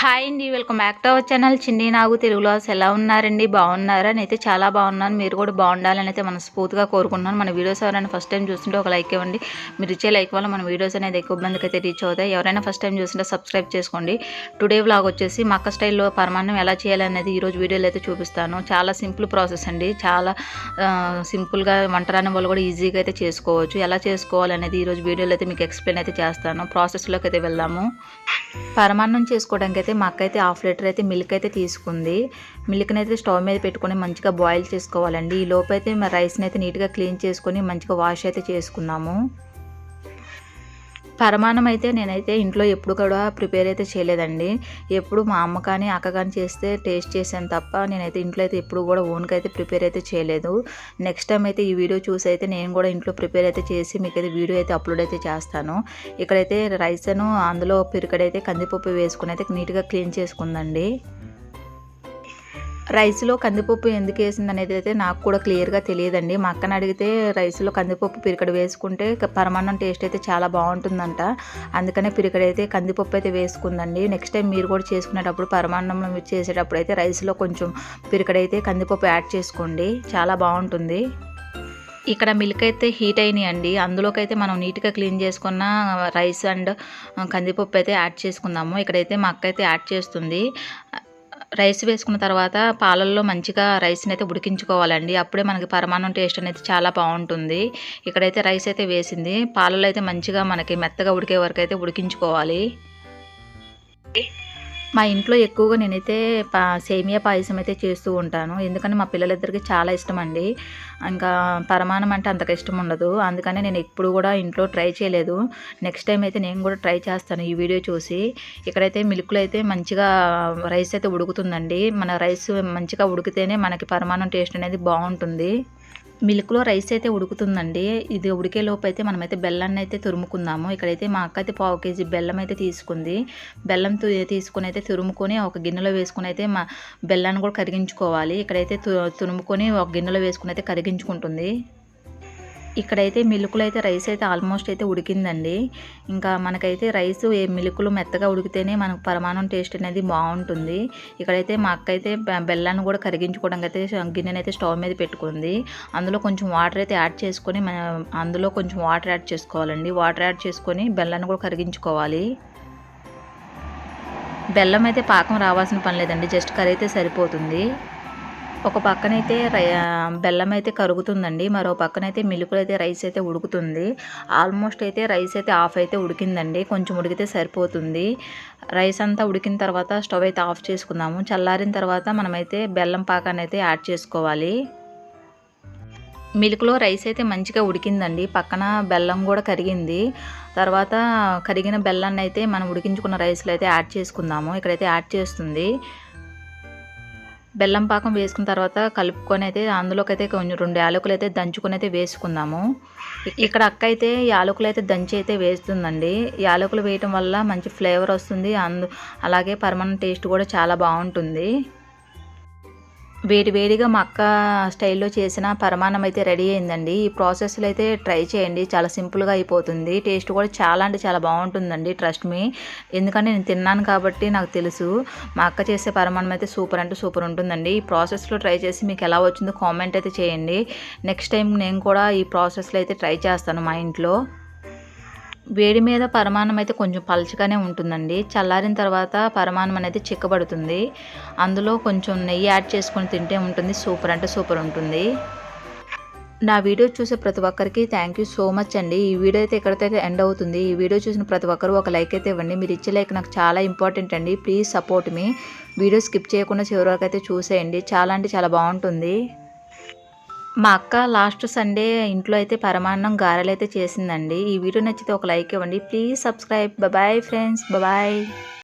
Hi అండి welcome back to our channel. Chinni Nagu తెలుగులో అసలు ఎలా ఉన్నారండి? బాగున్నారా? నేనైతే చాలా బాగున్నాను. మీరు కూడా బాగుండాలని అయితే మనస్ఫూర్తిగా కోరుకుంటున్నాను. మన వీడియోస్ ఎవరైనా ఫస్ట్ టైం చూస్తుంటే ఒక లైక్ ఇవ్వండి. మీరు ఇచ్చే లైక్ వల్ల మన వీడియోస్ అనేది ఎక్కువ మందికి అయితే రీచ్ అవుతాయి. ఎవరైనా ఫస్ట్ టైం చూస్తుంటే సబ్స్క్రైబ్ చేసుకోండి. టుడే వ్లాగ్ వచ్చేసి మక్క స్టైల్లో పరమాన్నం ఎలా చేయాలనేది ఈరోజు వీడియోలో అయితే చూపిస్తాను. చాలా సింపుల్ ప్రాసెస్ అండి. చాలా సింపుల్గా వంట రాని వాళ్ళు కూడా ఈజీగా అయితే చేసుకోవచ్చు. ఎలా చేసుకోవాలనేది ఈరోజు వీడియోలో అయితే మీకు ఎక్స్ప్లెయిన్ అయితే చేస్తాను. ప్రాసెస్లోకి అయితే వెళ్దాము. పరమాన్నం చేసుకోవడానికి అయితే మా అక్క అయితే హాఫ్ లీటర్ అయితే మిల్క్ అయితే తీసుకుంది. మిల్క్ని అయితే స్టవ్ మీద పెట్టుకొని మంచిగా బాయిల్ చేసుకోవాలండి. ఈ లోపు అయితే మా రైస్ని అయితే నీట్గా క్లీన్ చేసుకొని మంచిగా వాష్ అయితే చేసుకున్నాము. పరమాన్నం అయితే నేనైతే ఇంట్లో ఎప్పుడు కూడా ప్రిపేర్ అయితే చేయలేదండి. ఎప్పుడు మా అమ్మ కానీ అక్క కానీ చేస్తే టేస్ట్ చేశాను తప్ప నేనైతే ఇంట్లో అయితే ఎప్పుడు కూడా ఓన్గా అయితే ప్రిపేర్ అయితే చేయలేదు. నెక్స్ట్ టైం అయితే ఈ వీడియో చూసి అయితే నేను కూడా ఇంట్లో ప్రిపేర్ అయితే చేసి మీకు అయితే వీడియో అయితే అప్లోడ్ అయితే చేస్తాను. ఇక్కడైతే రైస్ను అందులో పిరికడైతే కందిపప్పు వేసుకుని అయితే నీట్గా క్లీన్ చేసుకుందండి. రైస్లో కందిపప్పు ఎందుకు వేసింది అనేది అయితే నాకు కూడా క్లియర్గా తెలియదండి. మా అక్కని అడిగితే రైస్లో కందిపప్పు పిరికడ వేసుకుంటే పరమాన్నం టేస్ట్ అయితే చాలా బాగుంటుందంట. అందుకనే పిరికడ అయితే కందిపప్పు అయితే వేసుకుందండి. నెక్స్ట్ టైం మీరు కూడా చేసుకునేటప్పుడు పరమాన్నం చేసేటప్పుడు అయితే రైస్లో కొంచెం పిరికడైతే కందిపప్పు యాడ్ చేసుకోండి. చాలా బాగుంటుంది. ఇక్కడ మిల్క్ అయితే హీట్ అయినాయండి. అందులోకైతే మనం నీట్గా క్లీన్ చేసుకున్న రైస్ అండ్ కందిపప్పు అయితే యాడ్ చేసుకుందాము. ఇక్కడైతే మా అక్క అయితే యాడ్ చేస్తుంది. రైస్ వేసుకున్న తర్వాత పాలల్లో మంచిగా రైస్ని అయితే ఉడికించుకోవాలండి. అప్పుడే మనకి పరమాన్నం టేస్ట్ అనేది చాలా బాగుంటుంది. ఇక్కడైతే రైస్ అయితే వేసింది. పాలల్లో అయితే మంచిగా మనకి మెత్తగా ఉడికే వరకు అయితే ఉడికించుకోవాలి. మా ఇంట్లో ఎక్కువగా నేనైతే పా సేమియా పాయసం అయితే చేస్తూ ఉంటాను. ఎందుకంటే మా పిల్లలిద్దరికి చాలా ఇష్టం అండి ఇంకా పరమాణం అంటే అంతగా ఇష్టం ఉండదు. అందుకనే నేను ఎప్పుడు కూడా ఇంట్లో ట్రై చేయలేదు. నెక్స్ట్ టైం అయితే నేను కూడా ట్రై చేస్తాను ఈ వీడియో చూసి. ఇక్కడైతే మిల్క్లో అయితే మంచిగా రైస్ అయితే ఉడుకుతుందండి. మన రైస్ మంచిగా ఉడికితేనే మనకి పరమాణం టేస్ట్ అనేది బాగుంటుంది. మిల్క్లో రైస్ అయితే ఉడుకుతుందండి. ఇది ఉడికే లోపు అయితే మనమైతే బెల్లాన్ని అయితే తురుముకుందాము. ఇక్కడైతే మా అక్క అయితే పావు కేజీ బెల్లం అయితే తీసుకుంది. బెల్లం తీసుకుని అయితే తురుముకొని ఒక గిన్నెలో వేసుకుని అయితే మా బెల్లాన్ని కూడా కరిగించుకోవాలి. ఇక్కడైతే తురుముకొని ఒక గిన్నెలో వేసుకుని అయితే కరిగించుకుంటుంది. ఇక్కడైతే మిలుకులు అయితే రైస్ అయితే ఆల్మోస్ట్ అయితే ఉడికిందండి. ఇంకా మనకైతే రైస్ ఏ మిలుకులు మెత్తగా ఉడికితేనే మనకు పరమాణం టేస్ట్ అనేది బాగుంటుంది. ఇక్కడైతే మా అక్క అయితే బె- బెల్లాన్ని కూడా కరిగించుకోవడానికి అయితే గిన్నెనైతే స్టవ్ మీద పెట్టుకుంది. అందులో కొంచెం వాటర్ అయితే యాడ్ చేసుకొని అందులో కొంచెం వాటర్ యాడ్ చేసుకోవాలండి. వాటర్ యాడ్ చేసుకొని బెల్లాన్ని కూడా కరిగించుకోవాలి. బెల్లం అయితే పాకం రావాల్సిన పని లేదండి. జస్ట్ అయితే సరిపోతుంది. ఒక పక్కనైతే రై బెల్లం అయితే కరుగుతుందండి. మరో పక్కనైతే మిల్కులో అయితే రైస్ అయితే ఉడుకుతుంది. ఆల్మోస్ట్ అయితే రైస్ అయితే ఆఫ్ అయితే ఉడికిందండి. కొంచెం ఉడికితే సరిపోతుంది. రైస్ అంతా ఉడికిన తర్వాత స్టవ్ అయితే ఆఫ్ చేసుకుందాము. చల్లారిన తర్వాత మనమైతే బెల్లం పాకాన్ని అయితే యాడ్ చేసుకోవాలి. మిల్క్లో రైస్ అయితే మంచిగా ఉడికిందండి. పక్కన బెల్లం కూడా కరిగింది. తర్వాత కరిగిన బెల్లాన్ని అయితే మనం ఉడికించుకున్న రైస్లో అయితే యాడ్ చేసుకుందాము. ఇక్కడైతే యాడ్ చేస్తుంది. బెల్లం పాకం వేసుకున్న తర్వాత కలుపుకొని అయితే అందులోకి అయితే కొంచెం రెండు యాలకులు అయితే దంచుకొని అయితే వేసుకుందాము. ఇక్కడ అక్క అయితే యాలకులు అయితే దంచి అయితే వేస్తుందండి. యాలకులు వేయటం వల్ల మంచి ఫ్లేవర్ వస్తుంది. అందు అలాగే పర్మనెంట్ టేస్ట్ కూడా చాలా బాగుంటుంది. వేడి వేడిగా మా అక్క స్టైల్లో చేసిన పరమాన్నం అయితే రెడీ అయిందండి. ఈ ప్రాసెస్లో అయితే ట్రై చేయండి. చాలా సింపుల్గా అయిపోతుంది. టేస్ట్ కూడా చాలా అంటే చాలా బాగుంటుందండి. ట్రస్ట్ మీ ఎందుకంటే నేను తిన్నాను కాబట్టి నాకు తెలుసు. మా అక్క చేసే పరమాన్నం అయితే సూపర్ అంటే సూపర్ ఉంటుందండి. ఈ ప్రాసెస్లో ట్రై చేసి మీకు ఎలా వచ్చిందో కామెంట్ అయితే చేయండి. నెక్స్ట్ టైం నేను కూడా ఈ ప్రాసెస్లో అయితే ట్రై చేస్తాను మా ఇంట్లో. వేడి మీద పరమాన్నం అయితే కొంచెం పలచగానే ఉంటుందండి. చల్లారిన తర్వాత పరమాన్నం అనేది చిక్కబడుతుంది. అందులో కొంచెం నెయ్యి యాడ్ చేసుకొని తింటే ఉంటుంది. సూపర్ అంటే సూపర్ ఉంటుంది. నా వీడియో చూసే ప్రతి ఒక్కరికి థ్యాంక్ యూ సో మచ్ అండి. ఈ వీడియో అయితే ఎక్కడైతే ఎండ్ అవుతుంది? ఈ వీడియో చూసిన ప్రతి ఒక్కరు ఒక లైక్ అయితే ఇవ్వండి. మీరు ఇచ్చే లైక్ నాకు చాలా ఇంపార్టెంట్ అండి. ప్లీజ్ సపోర్ట్ మీ వీడియో స్కిప్ చేయకుండా చివరి వరకు అయితే చూసేయండి. చాలా అంటే చాలా బాగుంటుంది. మా అక్క లాస్ట్ సండే ఇంట్లో అయితే పరమాన్నం గారెలు అయితే చేసిందండి. ఈ వీడియో నచ్చితే ఒక లైక్ ఇవ్వండి. Please subscribe. Bye friends. Bye